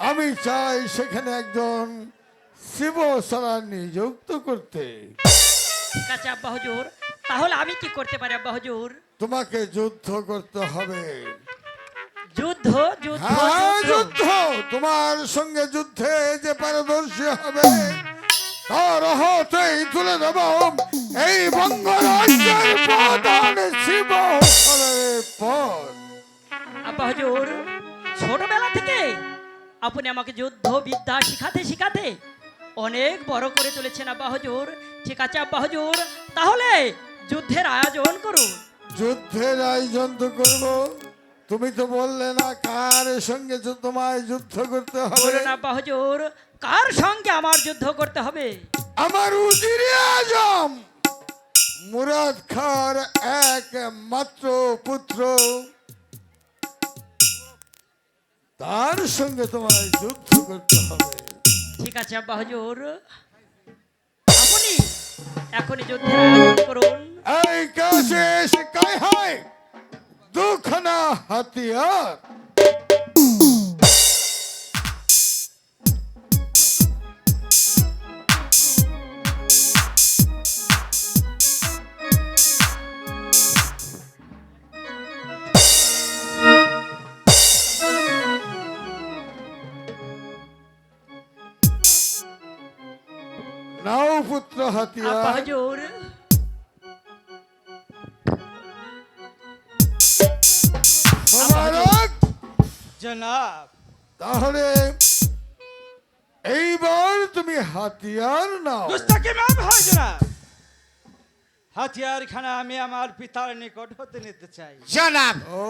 আমি চাই সেখানে একজন শিব সালার নিযুক্ত করতে। ঠিক আছে আব্বা হুজুর তাহলে আমি কি করতে পারি আব্বা হুজুর? তোমাকে যুদ্ধ করতে হবে। যুদ্ধ যুদ্ধ হ্যাঁ যুদ্ধ। যুদ্ধ। তোমার সঙ্গে যুদ্ধে যে পারদর্শী হবে তার হাতেই তুলে দেব এই বঙ্গরাজ্যের প্রধান শিব সালারের পদ। আব্বা হুজুর ছোটবেলা থেকে আপনি আমাকে যুদ্ধ বিদ্যা শিখাতে শিখাতে অনেক বড় করে তুলেছেন আব্বা হুজুর। ঠিক আছে আব্বা হুজুর? তাহলে যুদ্ধের আয়োজন করুন। যুদ্ধের আয়োজন তো করব। তুমি তো বললে না কার সঙ্গে তোমায় যুদ্ধ করতে হবে। বলুন আব্বা হুজুর কার সঙ্গে আমার যুদ্ধ করতে হবে? আমার উজিরে আজম। মুরাদ খার একমাত্র পুত্র। তার সঙ্গে তোমায় যুদ্ধ করতে হবে। ঠিক আছে আব্বা হজুর। আপনি এখনই যুদ্ধের আয়োজন করুন। এই কাছে এসে কায় হয়? দুখানা হাতিয়ার। নাও পুত্র হাতিয়ার হুজুর মোবারক জনাব। তাহলে এইবার তুমি হাতিয়ার নাও। গুস্তাকি মাফ হয় জনাব। হাতিয়ার খানা আমি আমার পিতার নিকট হতে নিতে চাই। জনাব ও।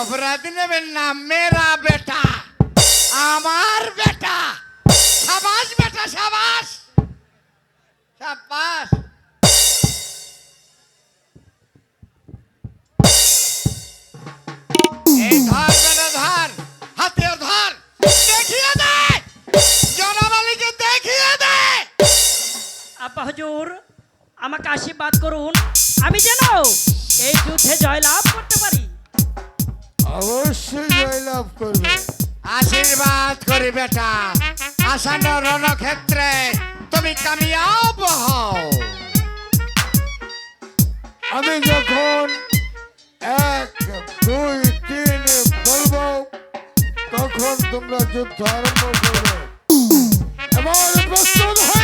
অপরাধী নেবেন না মেরা বেটা আমার বেটা সাবাস বেটা সাবাস। সাবাস এই ধর বেটা ধর হাতে ধর দেখিয়ে দে। জনাব আলীকে দেখিয়ে দে। আব্বা হুজুর আমাকে আশীর্বাদ করুন। আমি যেন এই যুদ্ধে জয়লাভ করতে পারি। অবশ্যই জয়লাভ করবে। আশীর্বাদ করি বেটা। আসন্ন রণক্ষেত্রে তুমি কামিয়াব হও। আমি যখন এক, দুই, তিন বলব, তখন তোমরা যুদ্ধ আরম্ভ করবে। এবার প্রস্তুত হয়ে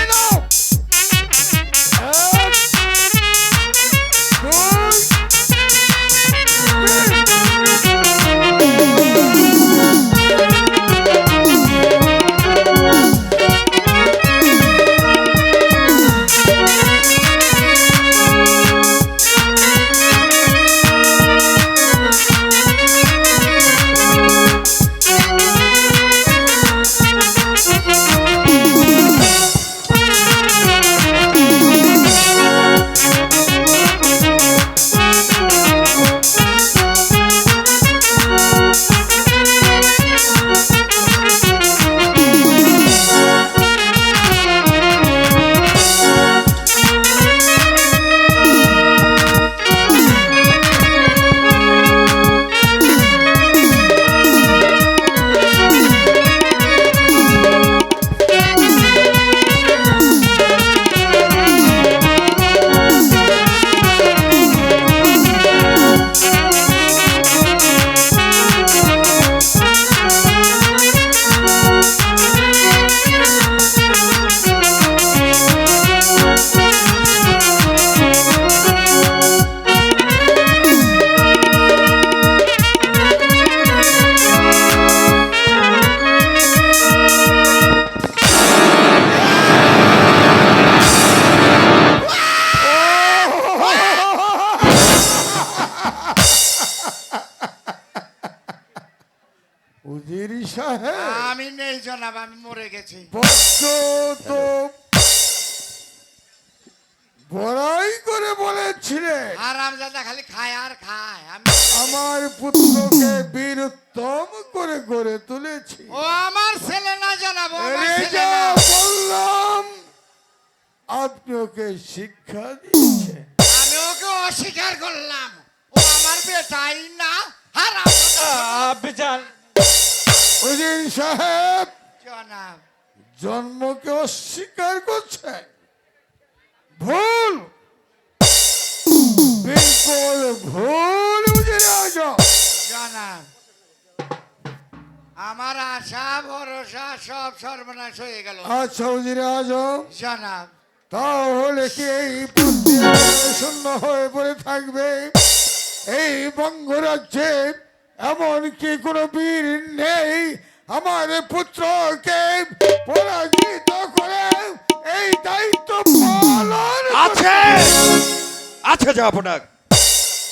আমি নেই জনাব আমি মরে গেছি। তো? বড়াই করে বলেছিলেন দাদা খালি খায় আর খায় আমি আমার পুত্রকে করে গড়ে তুলেছি। ও আমার ছেলে না জানাব আমার ছেলে না। বললাম আপনি ওকে শিক্ষা দিচ্ছে আমি ওকে অস্বীকার করলাম। ও আমার বেটাই না হারাম দাদা। আব্বাজান সাহেব জনাব। জন্মকে অস্বীকার করছে। ভুল। বিলকুল ভুল বুঝে নেওয়া জনাব আমার আশা ভরসা সব সর্বনাশ হয়ে গেল। আচ্ছা উজিরে আজম জনাব। তাহলে কি এই শূন্য হয়ে পড়ে থাকবে? এই বঙ্গরাজ্যে এমন কি কোনো বীর নেই। আমার পুত্রকে পরাজিত করে এই দায়িত্ব পালন আছে। আছে যাব না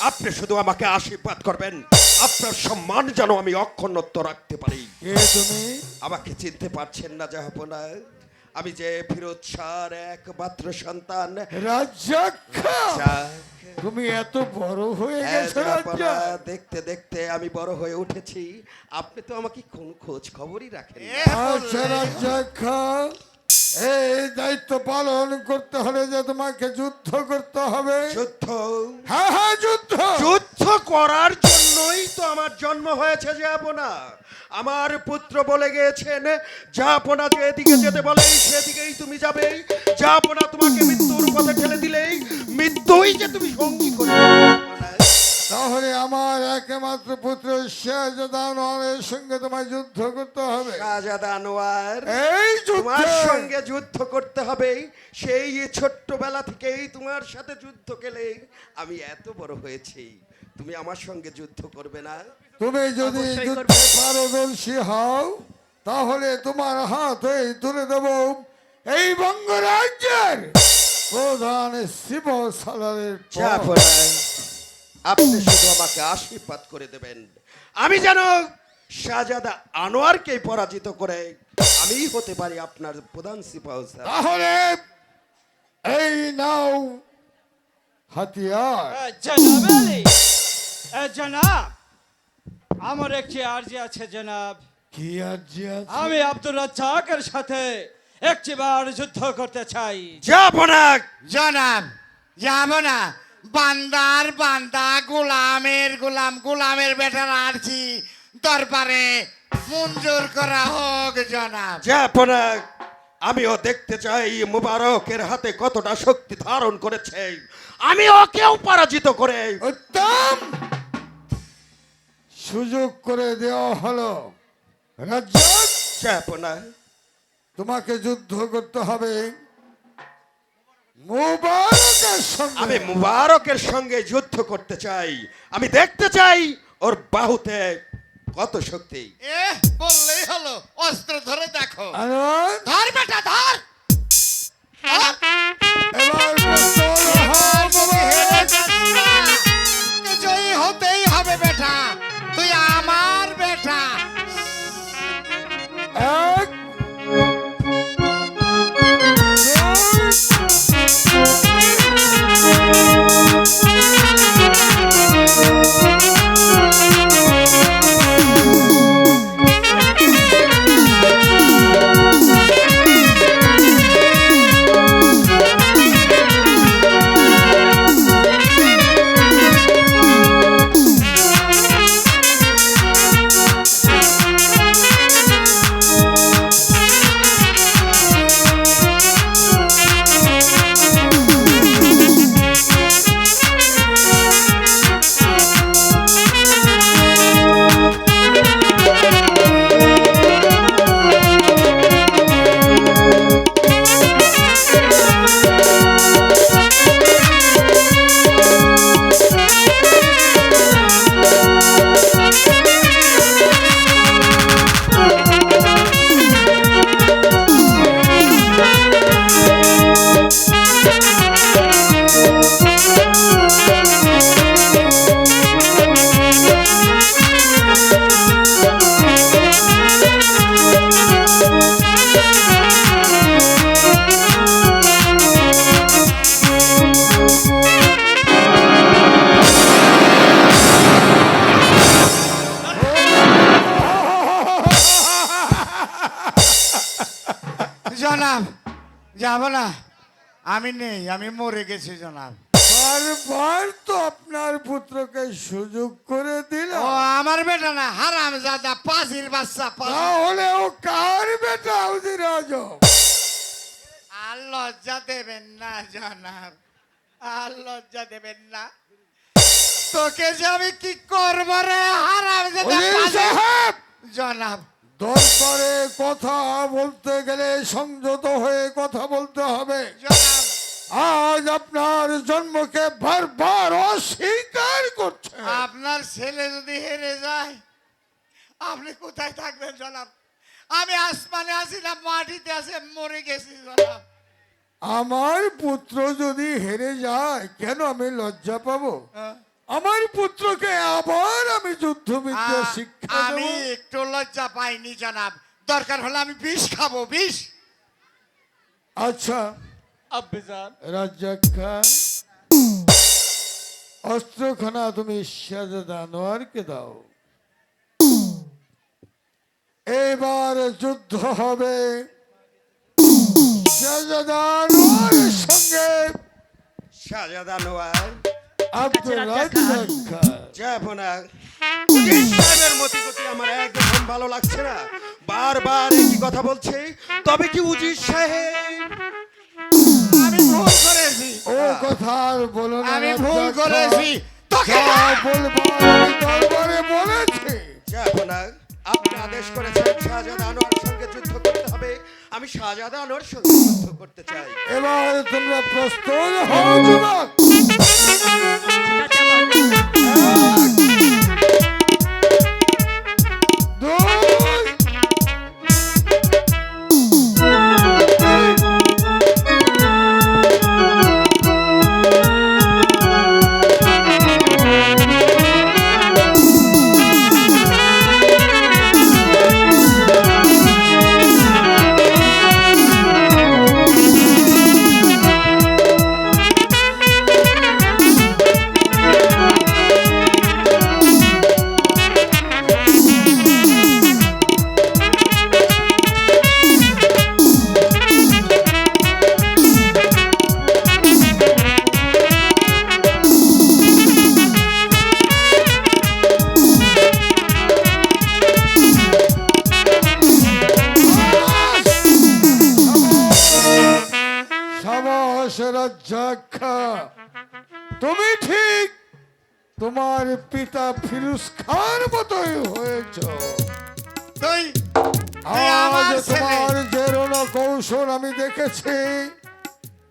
আপনি শুধু আমাকে আশীর্বাদ করবেন। আপনার সম্মান যেন আমি অক্ষুণ্ণত্ব রাখতে পারি। তুমি? আমাকে চিনতে পারছেন না জাহাপনা আমি যে ফিরোজ শাহর একমাত্র সন্তান। তুমি এত বড় হয়ে হ্যাঁ, গেছো দেখতে দেখতে আমি বড় হয়ে উঠেছি। আপনি তো আমাকে কোন খোঁজ খবরই রাখেন আচ্ছা এই দায়িত্ব পালন করতে হলে যে তোমাকে যুদ্ধ করতে হবে। যুদ্ধ? হ্যাঁ হ্যাঁ যুদ্ধ! যুদ্ধ করার জন্যই তো আমার জন্ম হয়েছে যাপনা আমার পুত্র বলে গিয়েছেন যাপনা যেদিকে যেতে বলে সেদিকেই তুমি যাবে যাপনা তোমাকে মৃত্যুর পথে ঠেলে দিলেই মৃত্যুই যে তুমি সঙ্গী করবে। তাহলে আমার একমাত্র পুত্র শাহজাদানের সঙ্গে তোমায় যুদ্ধ করতে হবে। শাহজাদা আনোয়ার এই তোমার সঙ্গে যুদ্ধ করতে হবে। সেই ছোট্টবেলা থেকেই তোমার সাথে যুদ্ধ খেলে আমি এত বড় হয়েছি। তুমি আমার সঙ্গে যুদ্ধ করবে না। তুমি যদি যুদ্ধে। পারদর্শী হও তাহলে তোমার হাত হাতে তুলে দেব এই বঙ্গরাজ্যের প্রধান শিব সালারের আপনি শুধু আমাকে আশীর্বাদ করে দেবেন। আমি যেন শাহজাদা আনোয়ারকে পরাজিত করে আমি হতে পারি আপনার প্রধান সিপাহ তাহলে এই নাও হাতিয়ার। জনাব আমার একটি আর্জি আছে জনাব। কি আর জি আছে? আমি আব্দুর রাজ্জাকের সাথে একটিবার যুদ্ধ করতে চাই। জাফনা জনাব যাব না। বান্দার বান্দা গোলামের গোলাম গোলামের বেটার আরছি দরবারে মঞ্জুর করা হোক জনাব। জাফনা আমিও দেখতে চাই মুবারকের হাতে কতটা শক্তি ধারণ করেছে। আমি ওকেও পরাজিত করে। উত্তম! সুযোগ করে দেওয়া হলো জাফনা তোমাকে যুদ্ধ করতে হবে মুবারকের সঙ্গে আমি মুবারকের সঙ্গে যুদ্ধ করতে চাই আমি দেখতে চাই ওর বাহুতে কত শক্তি এ বললেই হলো অস্ত্র ধরে দেখো ধর বেটা ধর এবার জনাব যাব না। আমি নেই আমি মরে গেছি জনাব। বারবার তো আপনার পুত্রকে সুযোগ করে দিল। ও আমার বেটা না হারাম জাদা পাজির বাচ্চা। তাহলে ও কার বেটা বেয়াজব আর লজ্জা দেবেন না জনাব। আর লজ্জা দেবেন না। তোকে যে আমি কি করব রে হারাম উজির সাহেব! জনাব দরবারে কথা বলতে গেলে সংযত হয়ে কথা বলতে হবে। আজ আপনার জন্মকে বারবার অস্বীকার করছে। আপনার ছেলে যদি হেরে যায় আপনি কোথায় থাকবেন জনাব? আমি আসমানে আছি না মাটিতে আছে মরে গেছি জনাব। আমার পুত্র যদি হেরে যায় কেন আমি লজ্জা পাবো? হ্যাঁ? আমার পুত্রকে আবার আমি যুদ্ধবিদ্যা আ- শিক্ষা আমি একটু লজ্জা পাইনি জনাব। দরকার হলে আমি বিষ খাব বিষ। আচ্ছা। আব্বেজান রাজ্জাক খান অস্ত্রখানা তুমি শাহজাদা আনোয়ারকে দাও। এবার যুদ্ধ হবে। শাহজাদা আনোয়ারের সঙ্গে। শাহজাদা আমার একদম ভালো লাগছে না। বারবার একই কথা বলছে। তবে কি উজির সাহেব? আমি ভুল করেছি। ও কথা আর বলো না আমি ভুল করেছি। তোকে বলব আমি দরবারে বলেছি। যাব না আপনি আদেশ করেছেন শাহজাদা আনোয়ার আমি শাহজাদা আনোয়ার সঙ্গে যুদ্ধ করতে চাই। এবার তোমরা প্রস্তুত হও যুবক। কৌশল আমি দেখেছি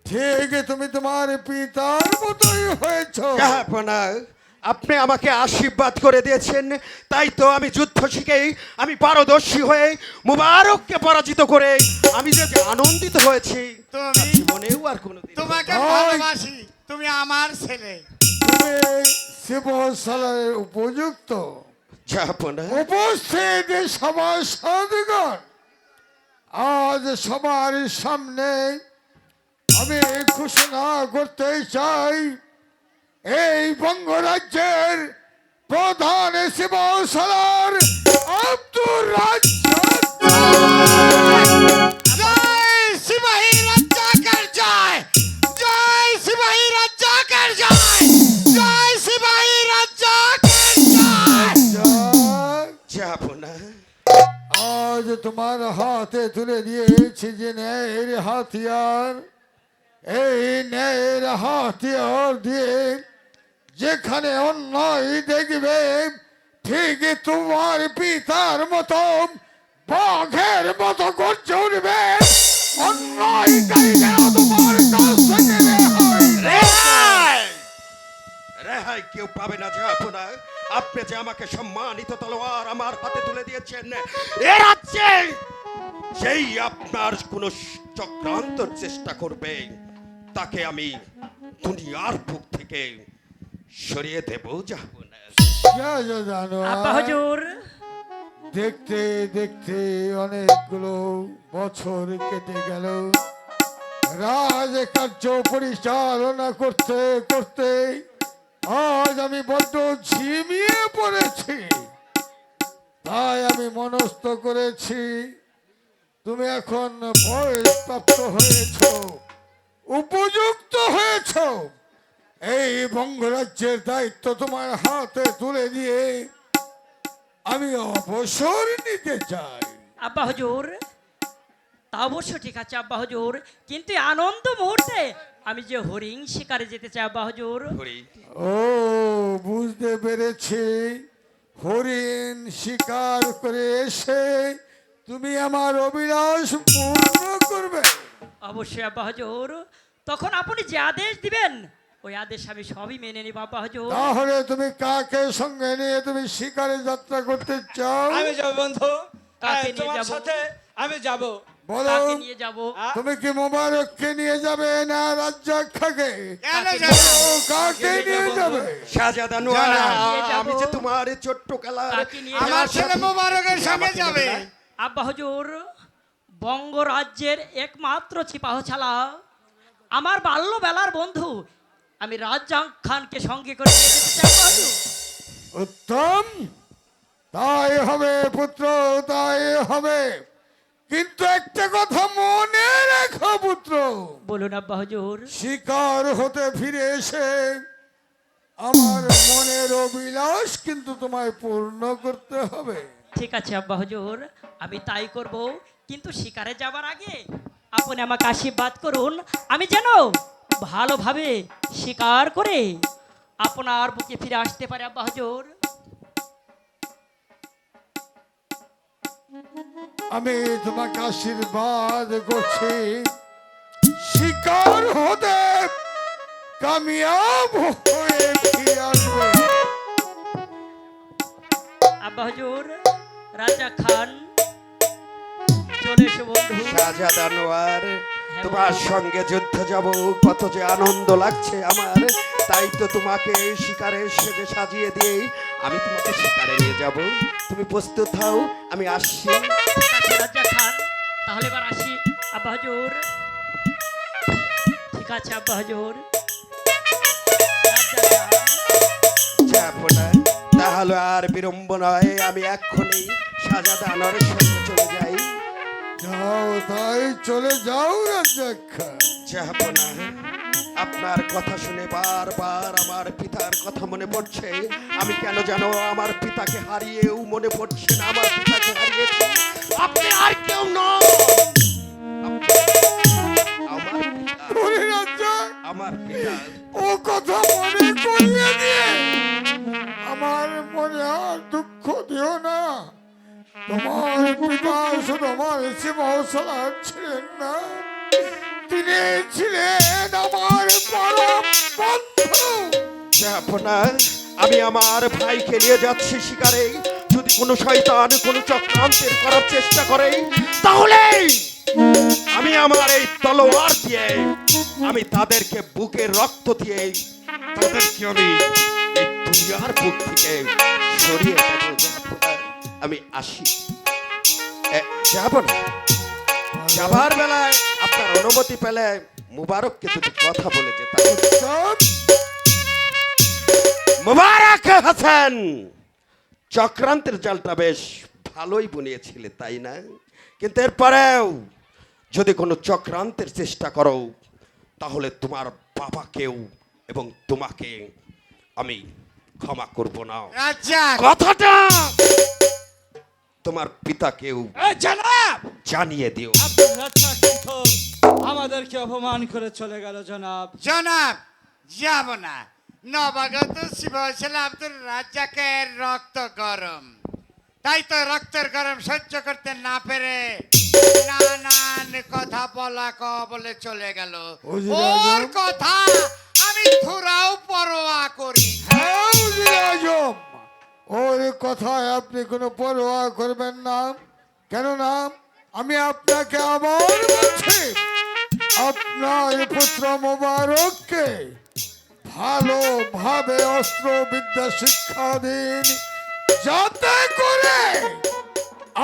ঠিক তুমি তোমার পিতার মতোই হয়েছ। জাহাপনা আপনি আমাকে আশীর্বাদ করে দিয়েছেন। তাই তো আমি যুদ্ধ শিখেই আমি পারদর্শী হয়ে মুবারককে পরাজিত করে আমি যে আনন্দিত হয়েছি তুমি জীবনেও আর কোনো তোমাকে ভালোবাসি। তুমি আমার ছেলে। তুমি উপযুক্ত। উপস্থিত সবার সাধুগণ। আজ সবার সামনে আমি ঘোষণা করতে চাই এই বঙ্গরাজ্যের প্রধান শিবসালার আব্দুর রাজ্জাক। তোমার হাতে তুলে দিয়েছি যে ন্যায়ের হাতিয়ার এই ন্যায়ের হাতিয়ার দিয়ে যেখানে অন্যায় দেখবে ঠিক তোমার পিতার মতো বাঘের মতো গর্জে উঠবে অন্যায়কারীরা তোমার কাছ থেকে রেহাই রেহাই কেউ পাবে না জাহাপনা আপনি যে আমাকে সম্মানিত তলোয়ার আমার হাতে তুলে দিয়েছেন এ রাজ্যে যেই আপনার কোন চক্রান্তর চেষ্টা করবে তাকে আমি দুনিয়ার বুক থেকে সরিয়ে দেব জাহাপনা যা যা জানো হুজুর। দেখতে দেখতে অনেকগুলো বছর কেটে গেল। রাজ কার্য পরিচালনা করতে করতে আজ আমি বড্ড ঝিমিয়ে পড়েছি। তাই আমি মনস্থ করেছি, তুমি এখন বয়স প্রাপ্ত হয়েছ, উপযুক্ত হয়েছ। এই বঙ্গরাজ্যের দায়িত্ব তোমার হাতে তুলে দিয়ে আমি অবসর নিতে চাই। আব্বা হুজুর। তা অবশ্য ঠিক আছে আব্বা হুজুর। কিন্তু এই আনন্দ মুহূর্তে আমি যে হরিণ শিকারে যেতে চাই আব্বা হুজুর। ও বুঝতে পেরেছি। হরিণ শিকার করে এসে তুমি আমার অভিলাষ পূর্ণ করবে। অবশ্যই আব্বা হুজুর। তখন আপনি যে আদেশ দিবেন ওই আদেশ আমি সবই মেনে নিব আব্বা হুজুর। তাহলে তুমি কাকে সঙ্গে নিয়ে তুমি শিকারে যাত্রা করতে চাও? আমি যাব বন্ধু। কাকে নিয়ে তোমার যাব? সাথে আমি যাব। নিয়ে যাব? তুমি কি মোবারককে নিয়ে যাবে না রাজ্জাক্ষাকে কেন কাকে নিয়ে যাবে? শাহজাদা নোয়ারা নিয়ে আমি যে তোমার ছোট্ট খেলার আমার ছেলে মোবারকের সঙ্গে যাবে। আব্বা হুজুর বঙ্গরাজ্যের একমাত্র ছিপাহ ছাড়া আমার বাল্যবেলার বন্ধু আমি রাজ্জাং খানকে সঙ্গে করে নিয়ে যেতে চাই আব্বা হুজুর। উত্তম তাই হবে পুত্র তাই হবে। কিন্তু একটা কথা মনে রেখো পুত্র। বলুন আব্বা হুজুর। শিকার হতে ফিরে এসে আমার মনের অভিলাষ কিন্তু তোমায় পূর্ণ করতে হবে। ঠিক আছে আব্বা হুজুর আমি তাই করব কিন্তু শিকারে যাবার আগে আপনি আমাকে আশীর্বাদ করুন আমি যেন ভালোভাবে শিকার করে আপনার বুকে ফিরে আসতে পারে আব্বা হুজুর। আমি তোমাকে আশীর্বাদ করছি। শিকার হতে কামিয়াব হয়ে ফিরে আসবে। আব্বা হুজুর রাজা খান চলে এসো বন্ধু। শাহজাদা নোয়ার তোমার সঙ্গে যুদ্ধে যাব কত যে আনন্দ লাগছে আমার। তাই তো তোমাকে শিকারের সেজে সাজিয়ে দিয়েই আমি তোমাকে শিকারে নিয়ে যাব। তুমি প্রস্তুত হও আমি আসছি। ঠিক আছে রাজা খান তাহলে এবার আসি। আব্বা হুজুর। ঠিক আছে আব্বা হুজুর। রাজা খান। না তাহলে আর বিড়ম্ব নয় আমি এক্ষুনি শাহজাদা আনোয়ারের সঙ্গে চলে যাই। যাও তাই চলে যাও রাজ্জাক্ষা যাব না আপনার কথা শুনে বারবার আমার পিতার কথা মনে পড়ছে। আমি কেন জানো আমার পিতাকে হারিয়েও মনে পড়ছে না, আমার পিতাকে হারিয়েছি। আপনি আর কেউ নন। আমার ও কথা মনে করিয়ে দিয়ে আমার মনে আর দুঃখ দিও না। তোমার পিতা শুধু আমার শিবসলার ছিলেন না। তিনি ছিলেন আমার পরম বন্ধু। যাব আমি আমার ভাইকে নিয়ে যাচ্ছি শিকারে। যদি কোনো শয়তান কোনো চক্রান্তের করার চেষ্টা করে তাহলে আমি আমার এই তলোয়ার দিয়ে আমি তাদেরকে বুকে রক্ত দিয়ে তাদেরকে আমি দুনিয়ার বুক থেকে সরিয়ে আমি আসি। যাব না। যাবার বেলায় আপনার অনুমতি পেলে মুবারককে দুটি কথা বলে যেতাম মুবারক হাসান! চক্রান্তের জালটা বেশ ভালোই বুনিয়েছিলে তাই না? কিন্তু এরপরেও যদি কোনো চক্রান্তের চেষ্টা করো তাহলে তোমার বাবাকেও এবং তোমাকে আমি ক্ষমা করব না। কথাটা তোমার পিতাকেও জানিয়ে দিও। আমাদেরকে অপমান করে চলে গেল জনাব। জনাব যাব না। নবাগত শিব ছিল আব্দুল রাজ্জাকের রক্ত গরম। তাই তো রক্তের গরম সহ্য করতে না পেরে নানান কথা বলা ক বলে চলে গেল। ওর কথা আমি থুরাও পরোয়া করি। হ্যাঁ, ওর কথায় আপনি কোনো পরোয়া করবেন না। কেননা আমি আপনাকে আবার বলছি। আপনার পুত্র মোবারককে ভালোভাবে অস্ত্র বিদ্যা শিক্ষা দিন। যাতে করে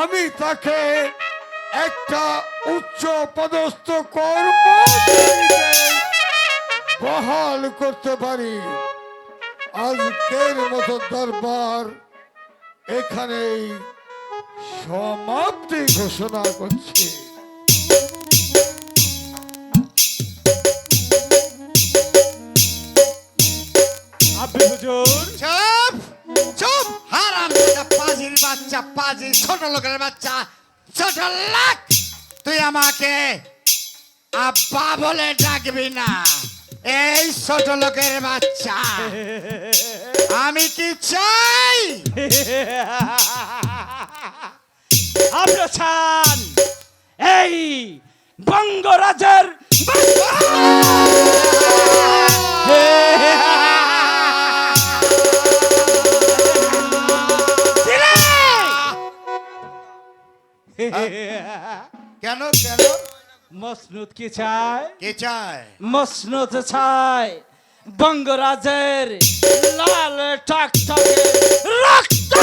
আমি তাকে একটা উচ্চ পদস্থ কর্ম বহাল করতে পারি। আজকের মতো দরবার এখানেই সমাপ্তি ঘোষণা করছি। বাচ্চা, পাজি, ছোট লোকের বাচ্চা, ছোট লাখ তুই আমাকে আব্বা বলে ডাকবি না। এই ছোট লোকের বাচ্চা, আমি কি চাই? আপনি চান এই বঙ্গরাজের কেন কেন? মসনুদ কি চায়? কে চায়? মসনুদ চায়। বঙ্গরাজের লাল টকটকে রক্ত!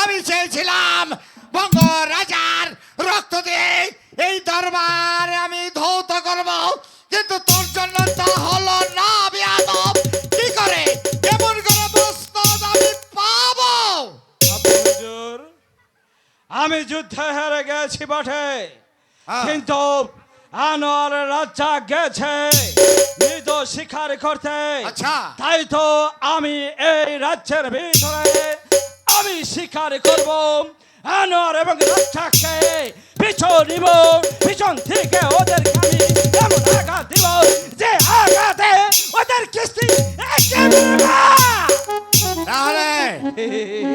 আমি চেয়েছিলাম বঙ্গ রাজার রক্ত দিয়ে এই দরবার আমি ধৌত করব কিন্তু তোর জন্য যুদ্ধে হেরে গেছি বটে। হ্যাঁ। কিন্তু আনোয়ার রাজা গেছে মৃদ শিকার করতে। আচ্ছা। তাই তো আমি এই রাজ্যের ভিতরে আমি স্বীকার করব। আনোয়ার এবং রাজাকে পিছন নিব পিছন থেকে ওদের আমি এমন আঘাত দিব যে আঘাতে ওদের কিস্তি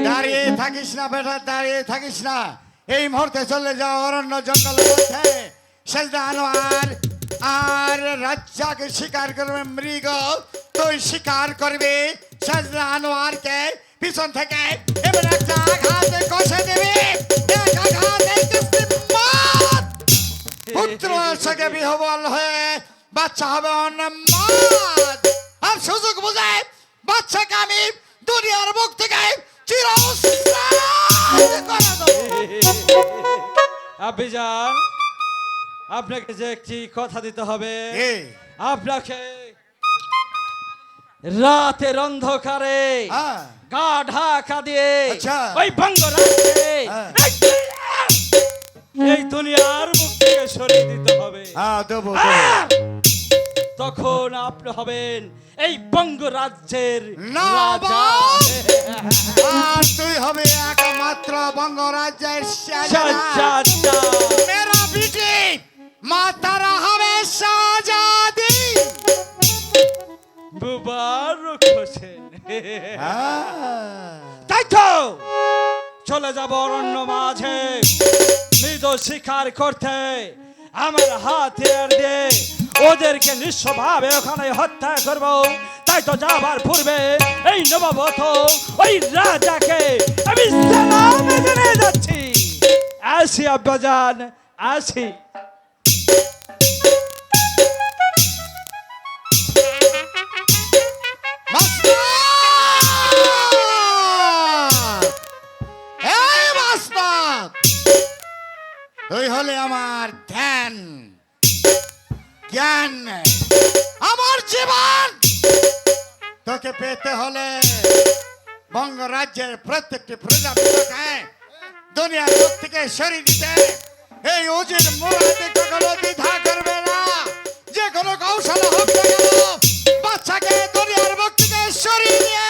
দাঁড়িয়ে থাকিস না বেটা দাঁড়িয়ে থাকিস না। এই মুহূর্তে চলে যাও, অরণ্য জঙ্গলের মধ্যে। আর রাজ্জাকে শিকার করবে মৃগ। তুই শিকার করবি সেজদা আনোয়ারকে, পিছন থেকে। আঘাতে কষে দিবি। পুত্র বিহবল হয়ে বাচ্চা হবে আর সুযোগ বাচ্চাকে আমি দুনিয়ার মুখ থেকে চির দেবো আপনাকে যে একটি কথা দিতে হবে আপনাকে রাতের অন্ধকারে। গা ঢাকা দিয়ে আচ্ছা। ওই ভঙ্গ। এই দুনিয়ার মুখ থেকে সরিয়ে দিতে হবে তখন আপনি হবেন এই বঙ্গরাজ্যের নবাব। রাজা আর তুই হবে একমাত্র শাহজাদা। শাহজাদা। মেরা বিটি মা তারা হবে শাহজাদি মুবারক হোসেন হ্যাঁ। তাই তো চলে যাব অরণ্য মাঝে মৃদ শিকার করতে আমার হাতিয়ার দিয়ে ওদেরকে নিঃস্বভাবে ওখানে হত্যা করব। তাই তো যাবার পূর্বে এই নবাবত, ওই রাজাকে আমি যাচ্ছি। আসি আব্বাজান, আসি! তুই হলে আমার ধ্যান। জ্ঞান। আমার জীবন। তোকে পেতে হলে বঙ্গ রাজ্যের প্রত্যেকটি প্রজাপতিকে দুনিয়ার লোক থেকে সরিয়ে দিতে। এই উজির মুরাদি কখনো দ্বিধা করবে না। যে কোনো কৌশল হোক বাচ্চাকে দুনিয়ার মুখ থেকে সরিয়ে দিয়ে